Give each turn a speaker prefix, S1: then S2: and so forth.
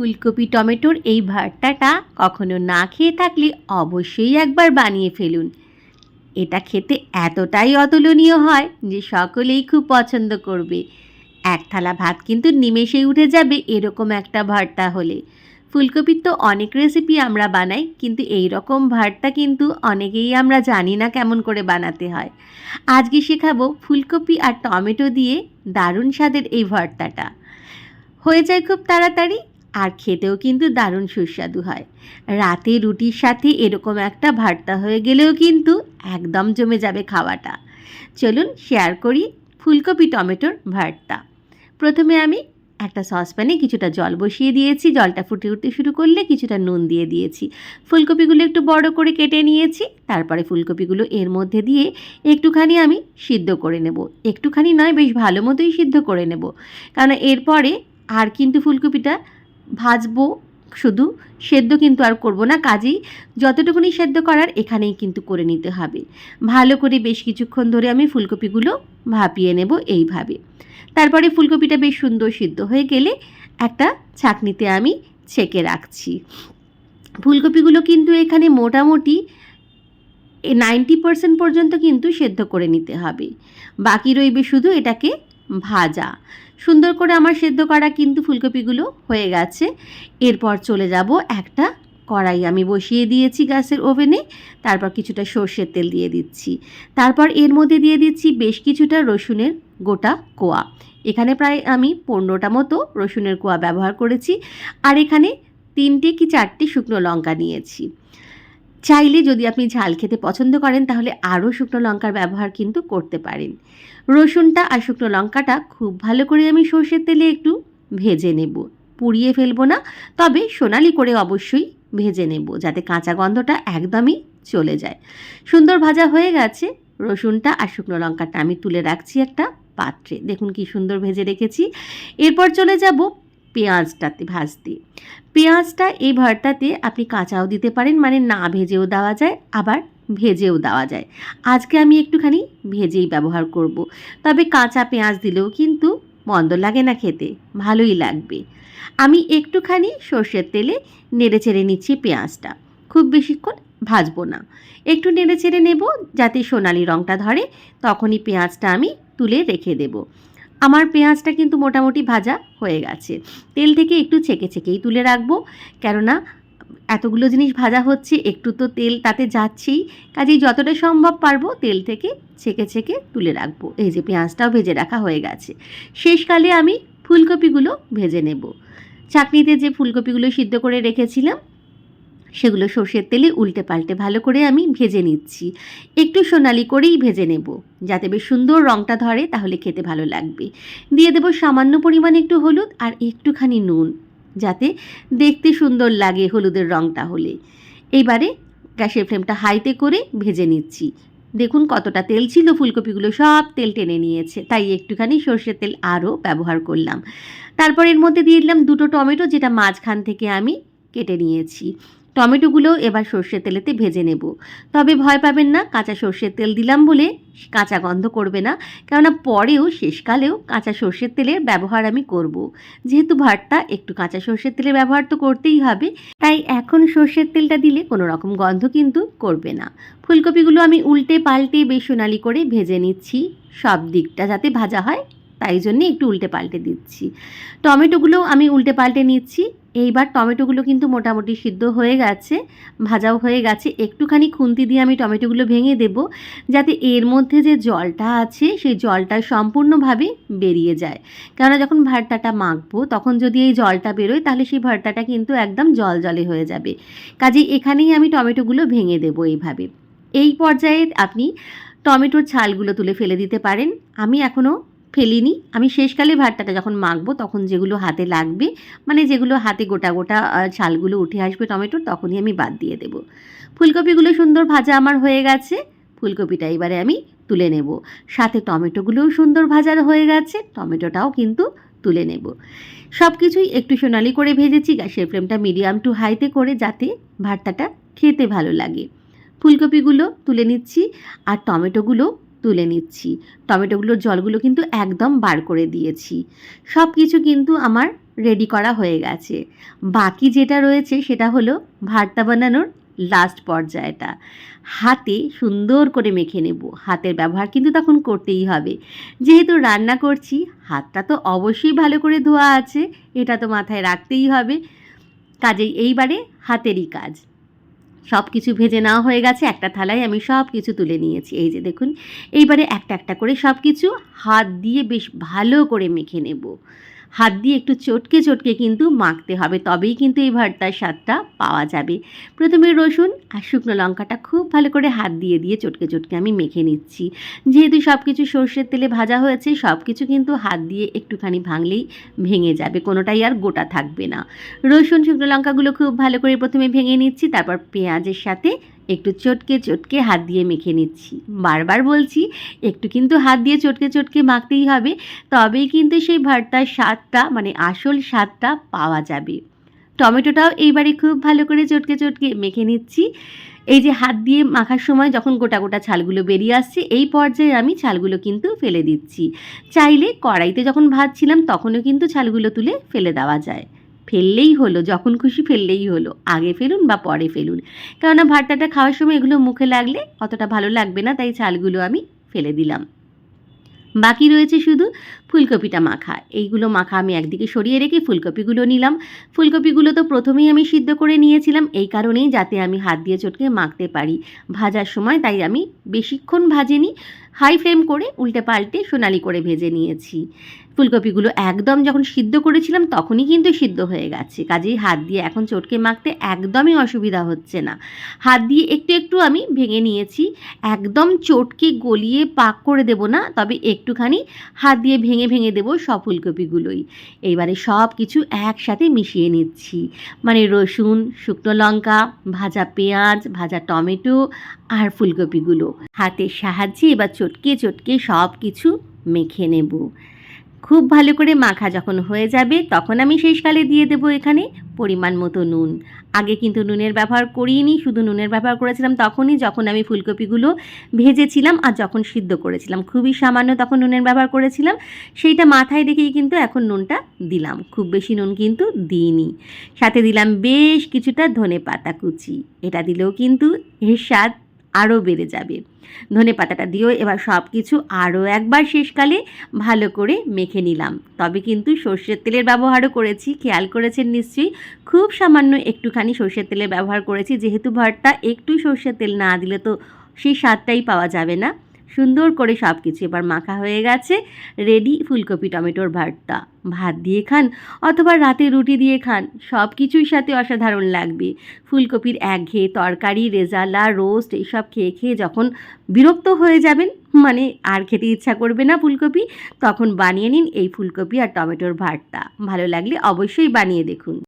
S1: ফুলকপি, টমেটোর এই ভর্তাটা কখনো না খেয়ে থাকলে অবশ্যই একবার বানিয়ে ফেলুন। এটা খেতে এতটাই অতুলনীয় হয় যে সকলেই খুব পছন্দ করবে। এক থালা ভাত কিন্তু নিমেষেই উঠে যাবে এরকম একটা ভর্তা হলে ফুলকপির তো অনেক রেসিপি আমরা বানাই, কিন্তু এই রকম ভর্তা কিন্তু অনেকেই আমরা জানি না কেমন করে বানাতে হয়। আজকে শেখাবো ফুলকপি আর টমেটো দিয়ে দারুণ স্বাদের এই ভর্তাটা হয়ে যায় খুব তাড়াতাড়ি। আর খেতেও কিন্তু দারুণ সুস্বাদু হয়। রাতে রুটির সাথে এরকম একটা ভর্তা হয়ে গেলেও কিন্তু একদম জমে যাবে খাওয়াটা। চলুন শেয়ার করি ফুলকপি টমেটোর ভর্তা। প্রথমে আমি একটা সসপ্যানে কিছুটা জল বসিয়ে দিয়েছি। জলটা ফুটে উঠতে শুরু করলে কিছুটা নুন দিয়ে দিয়েছি। ফুলকপিগুলো একটু বড় করে কেটে নিয়েছি। তারপরে ফুলকপিগুলো এর মধ্যে দিয়ে একটুখানি আমি সিদ্ধ করে নেব। একটুখানি নয়, বেশ ভালো মতোই সিদ্ধ করে নেব। কারণ এরপরে আর কিন্তু ফুলকপিটা ভাজবো শুধু, সেদ্ধ কিন্তু আর করব না। কাজেই যতটুকুনি সেদ্ধ করার এখানেই কিন্তু করে নিতে হবে। ভালো করে বেশ কিছুক্ষণ ধরে আমি ফুলকপিগুলো ভাপিয়ে নেব এইভাবে। তারপরে ফুলকপিটা বেশ সুন্দর সিদ্ধ হয়ে গেলে একটা ছাঁকনিতে আমি ছেঁকে রাখছি। ফুলকপিগুলো কিন্তু এখানে মোটামুটি নাইনটি পার্সেন্ট পর্যন্ত কিন্তু সেদ্ধ করে নিতে হবে। বাকি রইবে শুধু এটাকে ভাজা। সুন্দর করে আমার সেদ্ধ করা কিন্তু ফুলকপিগুলো হয়ে গেছে। এরপর চলে যাব একটা কড়াই। আমি বসিয়ে দিয়েছি গ্যাসের ওভেনে, তারপর কিছুটা সর্ষের তেল দিয়ে দিচ্ছি। তারপর এর মধ্যে দিয়ে দিচ্ছি বেশ কিছুটা রসুনের গোটা কোয়া। এখানে প্রায় আমি পনেরোটা মতো রসুনের কোয়া ব্যবহার করেছি। আর এখানে তিনটে কি চারটে শুকনো লঙ্কা নিয়েছি। চাইলে যদি আপনি ঝাল খেতে পছন্দ করেন, তাহলে আরও শুকনো লঙ্কার ব্যবহার কিন্তু করতে পারেন। রসুনটা আর শুকনো লঙ্কাটা খুব ভালো করে আমি সর্ষের তেলে একটু ভেজে নেব। পুড়িয়ে ফেলব না, তবে সোনালি করে অবশ্যই ভেজে নেব, যাতে কাঁচা গন্ধটা একদমই চলে যায়। সুন্দর ভাজা হয়ে গেছে, রসুনটা আর শুকনো লঙ্কাটা আমি তুলে রাখছি একটা পাত্রে। দেখুন কি সুন্দর ভেজে রেখেছি। এরপর চলে যাব পেঁয়াজটাতে ভাজতে। পেঁয়াজটা এই ভর্তাতে আপনি কাঁচাও দিতে পারেন মানে না ভেজেও দেওয়া যায়, আবার ভেজেও দেওয়া যায়। আজকে আমি একটুখানি ভেজেই ব্যবহার করব। তবে কাঁচা পেঁয়াজ দিলেও কিন্তু মন্দ লাগে না খেতে, ভালোই লাগবে। আমি একটুখানি সর্ষের তেলে নেড়ে চেড়ে নিচ্ছি পেঁয়াজটা। খুব বেশিক্ষণ ভাজবো না। একটু নেড়ে চেড়ে নেব, যাতে সোনালি রঙটা ধরে, তখনই পেঁয়াজটা আমি তুলে রেখে দেব। আমার পেঁয়াজটা কিন্তু মোটামুটি ভাজা হয়ে গেছে। তেল থেকে একটু ছেঁকে ছেঁকেই তুলে রাখব। কেননা এতগুলো জিনিস ভাজা হচ্ছে, একটু তো তেল তাতে যাচ্ছেই। কাজেই যতটা সম্ভব পারব তেল থেকে ছেঁকে ছেঁকে তুলে রাখব। এই যে পেঁয়াজটাও ভেজে রাখা হয়ে গেছে। শেষকালে আমি ফুলকপিগুলো ভেজে নেব। চাকনিতে যে ফুলকপিগুলো সিদ্ধ করে রেখেছিলাম সেগুলো সর্ষের তেলে উল্টে পাল্টে ভালো করে আমি ভেজে নিচ্ছি। একটু সোনালি করেই ভেজে নেব। যাতে বেশ সুন্দর রঙটা ধরে, তাহলে খেতে ভালো লাগবে। দিয়ে দেবো সামান্য পরিমাণ একটু হলুদ আর একটুখানি নুন, যাতে দেখতে সুন্দর লাগে হলুদের রঙটা হলে। এইবারে গ্যাসের ফ্লেমটা হাইতে করে ভেজে নিচ্ছি। দেখুন কতটা তেল ছিল, ফুলকপিগুলো সব তেল টেনে নিয়েছে। তাই একটুখানি সর্ষের তেল আরও ব্যবহার করলাম। তারপর এর মধ্যে দিয়ে দিলাম দুটো টমেটো, যেটা মাঝখান থেকে আমি কেটে নিয়েছি। টমেটোগুলো এবার সর্ষের তেলেতে ভেজে নেব। তবে ভয় পাবেন না, কাঁচা সর্ষের তেল দিলাম বলে কাঁচা গন্ধ করবে না, কেননা পরেও, শেষকালেও কাঁচা সর্ষের তেলের ব্যবহার আমি করব। যেহেতু ভাতটা একটু কাঁচা সর্ষের তেলের ব্যবহার তো করতেই হবে, তাই এখন সর্ষের তেলটা দিলে কোনো রকম গন্ধ কিন্তু করবে না। ফুলকপিগুলো আমি উল্টে পাল্টে বেসোনালি করে ভেজে নিচ্ছি, সব দিকটা যাতে ভাজা হয়, তাই জন্যে একটু উল্টে পাল্টে দিচ্ছি। টমেটোগুলোও আমি উল্টে পাল্টে নিচ্ছি এইবার টমেটোগুলো কিন্তু মোটামুটি সিদ্ধ হয়ে গেছে, ভাজাও হয়ে গেছে। একটুখানি খুন্তি দিয়ে আমি টমেটোগুলো ভেঙে দেব, যাতে এর মধ্যে যে জলটা আছে, সেই জলটা সম্পূর্ণভাবে বেরিয়ে যায়। কেননা যখন ভর্তাটা মাখবো, তখন যদি এই জলটা বেরোয়, তাহলে সেই ভর্তাটা কিন্তু একদম জল জলে হয়ে যাবে। কাজেই এখানেই আমি টমেটোগুলো ভেঙে দেবো এইভাবে। এই পর্যায়ে আপনি টমেটোর ছালগুলো তুলে ফেলে দিতে পারেন। আমি এখনও ফেলিনি। আমি শেষকালে ভর্তাটা যখন মাখবো, তখন যেগুলো হাতে লাগবে মানে যেগুলো হাতে গোটা গোটা ছালগুলো উঠে আসবে টমেটোর তখনই আমি বাদ দিয়ে দেব। ফুলকপিগুলো সুন্দর ভাজা আমার হয়ে গেছে। ফুলকপিটা এবারে আমি তুলে নেব। সাথে টমেটোগুলোও সুন্দর ভাজার হয়ে গেছে, টমেটোটাও কিন্তু তুলে নেব। সব কিছুই একটু সোনালি করে ভেজেছি, গ্যাসের ফ্লেমটা মিডিয়াম টু হাইতে করে যাতে ভর্তাটা খেতে ভালো লাগে। ফুলকপিগুলো তুলে নিচ্ছি, আর টমেটোগুলো তুলে নিচ্ছি। টমেটোগুলোর জলগুলো কিন্তু একদম বার করে দিয়েছি। সব কিছু কিন্তু আমার রেডি করা হয়ে গেছে। বাকি যেটা রয়েছে সেটা হলো ভাতটা বানানোর লাস্ট পর্যায়টা। হাতে সুন্দর করে মেখে নেব। হাতের ব্যবহার কিন্তু তখন করতেই হবে। যেহেতু রান্না করছি, হাতটা তো অবশ্যই ভালো করে ধোয়া আছে, এটা তো মাথায় রাখতেই হবে। কাজেই এইবারে হাতেরই কাজ। সব কিছু ভেজে নেওয়া হয়ে গেছে, একটা থালায় আমি সব কিছু তুলে নিয়েছি। এই যে দেখুন, এইবারে একটা একটা করে সব কিছু হাত দিয়ে বেশ ভালো করে মেখে নেব। হাত দিয়ে একটু চটকে চটকে কিন্তু মাখতে হবে, তবেই কিন্তু এই ভর্তার স্বাদটা পাওয়া যাবে। প্রথমে রসুন আর শুকনো লঙ্কাটা খুব ভালো করে হাত দিয়ে দিয়ে চটকে চটকে আমি মেখে নিচ্ছি। যেহেতু সব কিছু সর্ষের তেলে ভাজা হয়েছে সব কিছু কিন্তু হাত দিয়ে একটুখানি ভাঙলেই ভেঙে যাবে, কোনোটাই আর গোটা থাকবে না। রসুন, শুকনো লঙ্কাগুলো খুব ভালো করে প্রথমে ভেঙে নিচ্ছি, তারপর পেঁয়াজের সাথে একটু চটকে চটকে হাত দিয়ে মেখে নিচ্ছি। বারবার বলছি, একটু কিন্তু হাত দিয়ে চটকে চটকে মাখতেই হবে, তবেই কিন্তু সেই ভর্তার স্বাদটা মানে আসল স্বাদটা পাওয়া যাবে। টমেটোটাও এইবারে খুব ভালো করে চটকে চটকে মেখে নিচ্ছি। এই যে হাত দিয়ে মাখার সময় যখন গোটা গোটা ছালগুলো বেরিয়ে আসছে, এই পর্যায়ে আমি ছালগুলো কিন্তু ফেলে দিচ্ছি। চাইলে কড়াইতে যখন ভাজছিলাম, তখনও কিন্তু ছালগুলো তুলে ফেলে দেওয়া যায়। ফেললেই হলো, যখন খুশি ফেললেই হলো, আগে ফেলুন বা পরে ফেলুন। কেননা ভর্তাটা খাওয়ার সময় এগুলো মুখে লাগলে অতটা ভালো লাগবে না, তাই ছালগুলো আমি ফেলে দিলাম। বাকি রয়েছে শুধু ফুলকপিটা মাখা। এইগুলো মাখা আমি একদিকে সরিয়ে রেখে ফুলকপিগুলো নিলাম। ফুলকপিগুলো তো প্রথমেই আমি সিদ্ধ করে নিয়েছিলাম, এই কারণেই যাতে আমি হাত দিয়ে চটকে মাখতে পারি। ভাজার সময় তাই আমি বেশিক্ষণ ভাজেনি, হাই ফ্লেম করে উল্টে পাল্টে সোনালি করে ভেজে নিয়েছি। ফুলকপিগুলো একদম যখন সিদ্ধ করেছিলাম তখনই কিন্তু সিদ্ধ হয়ে গেছে। কাজেই হাত দিয়ে এখন চটকে মাখতে একদমই অসুবিধা হচ্ছে না। হাত দিয়ে একটু একটু আমি ভেঙে নিয়েছি। একদম চটকে গলিয়ে পাক করে দেব না, তবে একটুখানি হাত দিয়ে ভেঙে ভেঙে দেবো সব ফুলকপিগুলোই। এইবারে সব কিছু একসাথে মিশিয়ে নিচ্ছি। মানে রসুন, শুকনো লঙ্কা, ভাজা পেঁয়াজ, ভাজা টমেটো আর ফুলকপিগুলো। হাতের সাহায্যে এবার চটকে চটকে সব কিছু মেখে নেব। খুব ভালো করে মাখা যখন হয়ে যাবে, তখন আমি শেষকালে দিয়ে দেবো এখানে পরিমাণ মতো নুন। আগে কিন্তু নুনের ব্যবহার করিনি, শুধু নুনের ব্যবহার করেছিলাম তখনই যখন আমি ফুলকপিগুলো ভেজেছিলাম আর যখন সিদ্ধ করেছিলাম। খুবই সামান্য তখন নুনের ব্যবহার করেছিলাম, সেইটা মাথায় রেখেই কিন্তু এখন নুনটা দিলাম। খুব বেশি নুন কিন্তু দিইনি। সাথে দিলাম বেশ কিছুটা ধনে পাতা কুচি। এটা দিলেও কিন্তু এর স্বাদ আরও বেড়ে যাবে। ধনে পাতাটা দিয়েও এবার সব কিছু আরও একবার শেষকালে ভালো করে মেখে নিলাম। তবে কিন্তু সর্ষের তেলের ব্যবহারও করেছি, খেয়াল করেছেন নিশ্চয়ই? খুব সামান্য একটুখানি সর্ষের তেলের ব্যবহার করেছি, যেহেতু ভর্তা একটু সর্ষের তেল না দিলে তো সেই স্বাদটাই পাওয়া যাবে না। সুন্দর করে সব কিছু এবার মাখা হয়ে গেছে। রেডি ফুলকপি, টমেটোর ভর্তা। ভাত দিয়ে খান অথবা রাতে রুটি দিয়ে খান সব কিছুর সাথে অসাধারণ লাগবে। ফুলকপির একঘেয়ে তরকারি, রেজালা, রোস্ট এইসব খেয়ে খেয়ে যখন বিরক্ত হয়ে যাবেন মানে আর খেতে ইচ্ছা করবে না ফুলকপি, তখন বানিয়ে নিন এই ফুলকপি আর টমেটোর ভর্তা। ভালো লাগলে অবশ্যই বানিয়ে দেখুন।